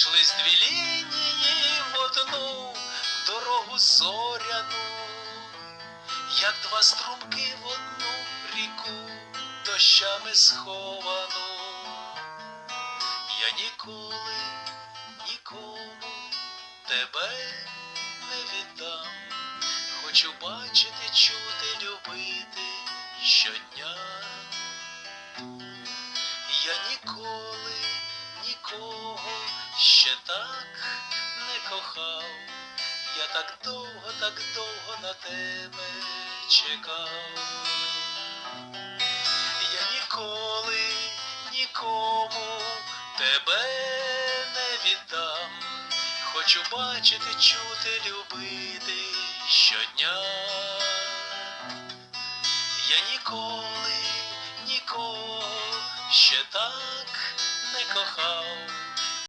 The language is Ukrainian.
Зійшлись дві лінії в одну дорогу зоряну, як два струмки в одну ріку дощами сховану. Я ніколи нікому тебе не віддам. Хочу бачити, чути, любити щодня. Я ніколи нікого ще так не кохав. Я так довго, так довго на тебе чекав. Я ніколи нікому тебе не віддам. Хочу бачити, чути, любити щодня. Я ніколи нікого ще так не кохав.